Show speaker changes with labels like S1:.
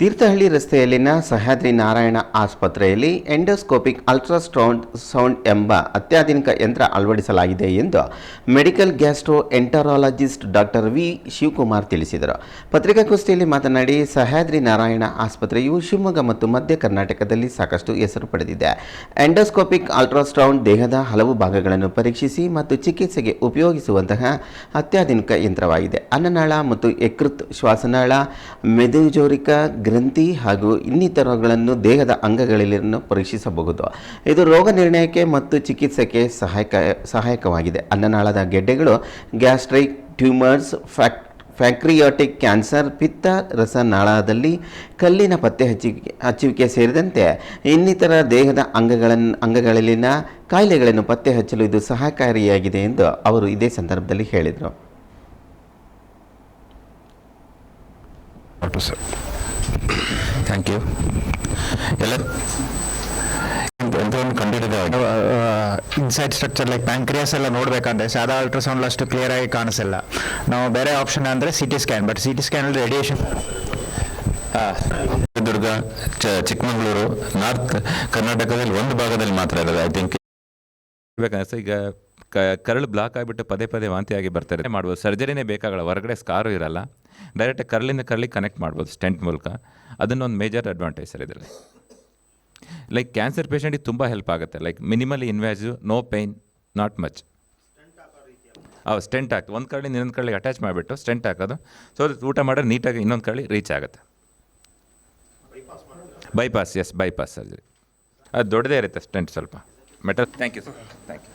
S1: ತೀರ್ಥಹಳ್ಳಿ ರಸ್ತೆಯಲ್ಲಿನ ಸಹ್ಯಾದ್ರಿ ನಾರಾಯಣ ಆಸ್ಪತ್ರೆಯಲ್ಲಿ endoscopic ಅಲ್ಟ್ರಾಸ್ಟ್ರೌಂಡ್ sound ಎಂಬ ಅತ್ಯಾಧುನಿಕ ಯಂತ್ರ ಅಳವಡಿಸಲಾಗಿದೆ ಎಂದು medical gastroenterologist doctor V Shivakumar ತಿಳಿಸಿದರು. ಪತ್ರಿಕಾಗೋಷ್ಠಿಯಲ್ಲಿ ಮಾತನಾಡಿ, ಸಹ್ಯಾದ್ರಿ ನಾರಾಯಣ ಆಸ್ಪತ್ರೆಯು ಶಿವಮೊಗ್ಗ ಮತ್ತು ಮಧ್ಯ ಕರ್ನಾಟಕದಲ್ಲಿ ಸಾಕಷ್ಟು ಹೆಸರು ಪಡೆದಿದೆ. ಎಂಡೋಸ್ಕೋಪಿಕ್ ಅಲ್ಟ್ರಾಸೌಂಡ್ ದೇಹದ ಹಲವು ಭಾಗಗಳನ್ನು ಪರೀಕ್ಷಿಸಿ ಮತ್ತು ಚಿಕಿತ್ಸೆಗೆ ಉಪಯೋಗಿಸುವಂತಹ ಅತ್ಯಾಧುನಿಕ ಯಂತ್ರವಾಗಿದೆ. ಅನ್ನನಾಳ ಮತ್ತು ಯಕೃತ್ ಶ್ವಾಸನಾಳ, ಮೆದುಜೋರಿಕ ಗ್ರಂಥಿ ಹಾಗೂ ಇನ್ನಿತರಗಳನ್ನು ದೇಹದ ಅಂಗಗಳಲ್ಲಿರನ್ನು ಪರೀಕ್ಷಿಸಬಹುದು. ಇದು ರೋಗ ನಿರ್ಣಯಕ್ಕೆ ಮತ್ತು ಚಿಕಿತ್ಸೆಗೆ ಸಹಾಯಕ, ಸಹಾಯಕವಾಗಿದೆ. ಅನ್ನನಾಳದ ಗೆಡ್ಡೆಗಳು, ಗ್ಯಾಸ್ಟ್ರಿಕ್ ಟ್ಯೂಮರ್ಸ್, ಫ್ಯಾಕ್ ಫ್ಯಾಕ್ರಿಯೋಟಿಕ್ ಕ್ಯಾನ್ಸರ್, ಪಿತ್ತ ರಸನಾಳದಲ್ಲಿ ಕಲ್ಲಿನ ಪತ್ತೆ ಹಚ್ಚುವಿಕೆ ಹಚ್ಚುವಿಕೆ ಸೇರಿದಂತೆ ಇನ್ನಿತರ ದೇಹದ ಅಂಗಗಳನ್ನು ಅಂಗಗಳಲ್ಲಿನ ಕಾಯಿಲೆಗಳನ್ನು ಪತ್ತೆ ಹಚ್ಚಲು ಇದು ಸಹಕಾರಿಯಾಗಿದೆ ಎಂದು ಅವರು ಇದೇ ಸಂದರ್ಭದಲ್ಲಿ ಹೇಳಿದರು.
S2: ಥ್ಯಾಂಕ್ ಯು ಎಲ್ಲ
S3: ಇನ್ಸೈಡ್ ಸ್ಟ್ರಕ್ಚರ್ ಲೈಕ್ ಪ್ಯಾಂಕ್ರಿಯಾಸ್ ಎಲ್ಲ ನೋಡಬೇಕಂದ್ರೆ ಸಾದಾ ಅಲ್ಟ್ರಾಸೌಂಡ್ ಅಷ್ಟು ಕ್ಲಿಯರ್ ಆಗಿ ಕಾಣಿಸಲ್ಲ. ನಾವು ಬೇರೆ ಆಪ್ಷನ್ ಅಂದರೆ C T scan but C T ಸ್ಕ್ಯಾನಲ್ಲಿ radiation
S2: Chitradurga ಚ ಚಿಕ್ಕಮಗಳೂರು ನಾರ್ತ್ ಕರ್ನಾಟಕದಲ್ಲಿ ಒಂದು ಭಾಗದಲ್ಲಿ ಮಾತ್ರ ಇರೋದು ಐ ಥಿಂಕ್
S4: ಈಗ ಕ- ಕರಳು ಬ್ಲಾಕ್ ಆಗಿಬಿಟ್ಟು ಪದೇ ಪದೇ ವಾಂತಿಯಾಗಿ ಬರ್ತಾರೆ ಮಾಡ್ಬೋದು ಸರ್ಜರಿನೇ ಬೇಕಾಗಲ್ಲ ಹೊರಗಡೆ ಸ್ಕಾರು ಇರಲ್ಲ. ಡೈರೆಕ್ಟ್ ಕರ್ಲಿಂದ ಕರಳಿಗೆ ಕನೆಕ್ಟ್ ಮಾಡ್ಬೋದು ಸ್ಟೆಂಟ್ ಮೂಲಕ. ಅದನ್ನೊಂದು ಮೇಜರ್ ಅಡ್ವಾಂಟೇಜ್ ಸರ್ ಇದರಲ್ಲಿ. ಲೈಕ್ ಕ್ಯಾನ್ಸರ್ ಪೇಷಂಟಿಗೆ ತುಂಬ ಹೆಲ್ಪ್ ಆಗುತ್ತೆ. Like minimally invasive no pain not much ಹೌದು ಸ್ಟೆಂಟ್ ಹಾಕಿ ಒಂದು ಕರಳಿಂದ ಇನ್ನೊಂದು ಕರಳಿಗೆ ಅಟ್ಯಾಚ್ ಮಾಡಿಬಿಟ್ಟು ಸ್ಟೆಂಟ್ ಹಾಕೋದು. ಸೊ ಊಟ ಮಾಡಿದ್ರೆ ನೀಟಾಗಿ ಇನ್ನೊಂದು ಕರಳಿ ರೀಚ್ ಆಗುತ್ತೆ. ಬೈಪಾಸ್ ಎಸ್ ಬೈಪಾಸ್ ಸರ್ಜರಿ ಅದು ದೊಡ್ಡದೇ ಇರುತ್ತೆ ಸ್ಟೆಂಟ್ ಸ್ವಲ್ಪ. Metal thank you sir thank you